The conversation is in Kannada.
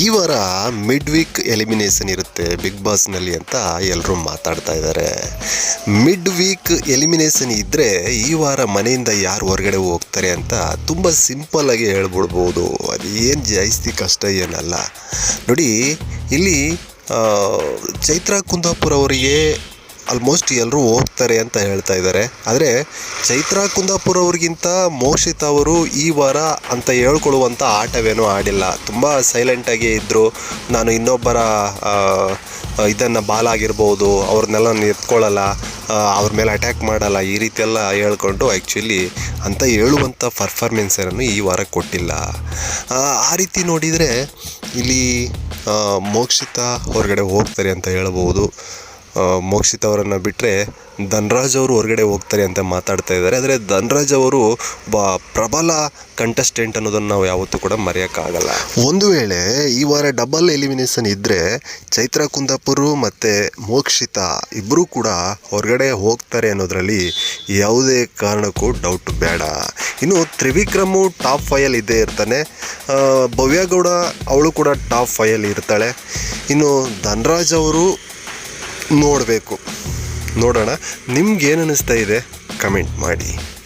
ಈ ವಾರ ಮಿಡ್ ವೀಕ್ ಎಲಿಮಿನೇಷನ್ ಇರುತ್ತೆ ಬಿಗ್ ಬಾಸ್ನಲ್ಲಿ ಅಂತ ಎಲ್ಲರೂ ಮಾತಾಡ್ತಾ ಇದ್ದಾರೆ. ಮಿಡ್ ವೀಕ್ ಎಲಿಮಿನೇಷನ್ ಇದ್ದರೆ ಈ ವಾರ ಮನೆಯಿಂದ ಯಾರು ಹೊರಗಡೆ ಹೋಗ್ತಾರೆ ಅಂತ ತುಂಬ ಸಿಂಪಲ್ ಆಗಿ ಹೇಳ್ಬಿಡ್ಬೋದು. ಅದು ಏನು ಜಾಸ್ತಿ ಕಷ್ಟ ಏನಲ್ಲ. ನೋಡಿ, ಇಲ್ಲಿ ಚೈತ್ರ ಕುಂದಾಪುರ ಅವರಿಗೆ ಆಲ್ಮೋಸ್ಟ್ ಎಲ್ಲರೂ ಹೋಗ್ತಾರೆ ಅಂತ ಹೇಳ್ತಾ ಇದ್ದಾರೆ. ಆದರೆ ಚೈತ್ರ ಕುಂದಾಪುರ ಅವ್ರಿಗಿಂತ ಮೋಕ್ಷಿತ್ ಅವರು ಈ ವಾರ ಅಂತ ಹೇಳ್ಕೊಳ್ಳುವಂಥ ಆಟವೇನೂ ಆಡಿಲ್ಲ. ತುಂಬ ಸೈಲೆಂಟಾಗಿ ಇದ್ದರು ನಾನು ಇನ್ನೊಬ್ಬರ ಇದನ್ನು ಬಾಲ್ ಆಗಿರ್ಬೋದು ಅವ್ರನ್ನೆಲ್ಲ ಎತ್ಕೊಳ್ಳಲ್ಲ ಅವ್ರ ಮೇಲೆ ಅಟ್ಯಾಕ್ ಮಾಡಲ್ಲ ಈ ರೀತಿ ಎಲ್ಲ ಹೇಳ್ಕೊಂಡು ಆ್ಯಕ್ಚುಲಿ ಅಂತ ಹೇಳುವಂಥ ಪರ್ಫಾರ್ಮೆನ್ಸನ್ನು ಈ ವಾರ ಕೊಟ್ಟಿಲ್ಲ. ಆ, ರೀತಿ ನೋಡಿದರೆ ಇಲ್ಲಿ ಮೋಕ್ಷಿತ ಹೊರಗಡೆ ಹೋಗ್ತಾರೆ ಅಂತ ಹೇಳ್ಬೋದು. ಮೋಕ್ಷಿತ್ ಅವರನ್ನು ಬಿಟ್ಟರೆ ಧನ್ರಾಜ್ ಅವರು ಹೊರಗಡೆ ಹೋಗ್ತಾರೆ ಅಂತ ಮಾತಾಡ್ತಾ ಇದ್ದಾರೆ. ಆದರೆ ಧನ್ರಾಜ್ ಅವರು ಒಬ್ಬ ಪ್ರಬಲ ಕಂಟೆಸ್ಟೆಂಟ್ ಅನ್ನೋದನ್ನು ನಾವು ಯಾವತ್ತೂ ಕೂಡ ಮರೆಯೋಕ್ಕಾಗಲ್ಲ. ಒಂದು ವೇಳೆ ಈ ವಾರ ಡಬಲ್ ಎಲಿಮಿನೇಷನ್ ಇದ್ದರೆ ಚೈತ್ರ ಕುಂದಾಪುರ ಮತ್ತು ಮೋಕ್ಷಿತ ಇಬ್ಬರೂ ಕೂಡ ಹೊರಗಡೆ ಹೋಗ್ತಾರೆ ಅನ್ನೋದರಲ್ಲಿ ಯಾವುದೇ ಕಾರಣಕ್ಕೂ ಡೌಟ್ ಬೇಡ. ಇನ್ನು ತ್ರಿವಿಕ್ರಮು ಟಾಪ್ ಫೈಯಲ್ಲಿ ಇದ್ದೇ ಇರ್ತಾನೆ. ಭವ್ಯಗೌಡ ಅವಳು ಕೂಡ ಟಾಪ್ ಫೈಯಲ್ಲಿ ಇರ್ತಾಳೆ. ಇನ್ನು ಧನ್ರಾಜ್ ಅವರು ನೋಡಬೇಕು. ನೋಡೋಣ ನಿಮ್ಗೆ ಏನು ಅನ್ನಿಸ್ತಾ ಇದೆ? ಕಮೆಂಟ್ ಮಾಡಿ.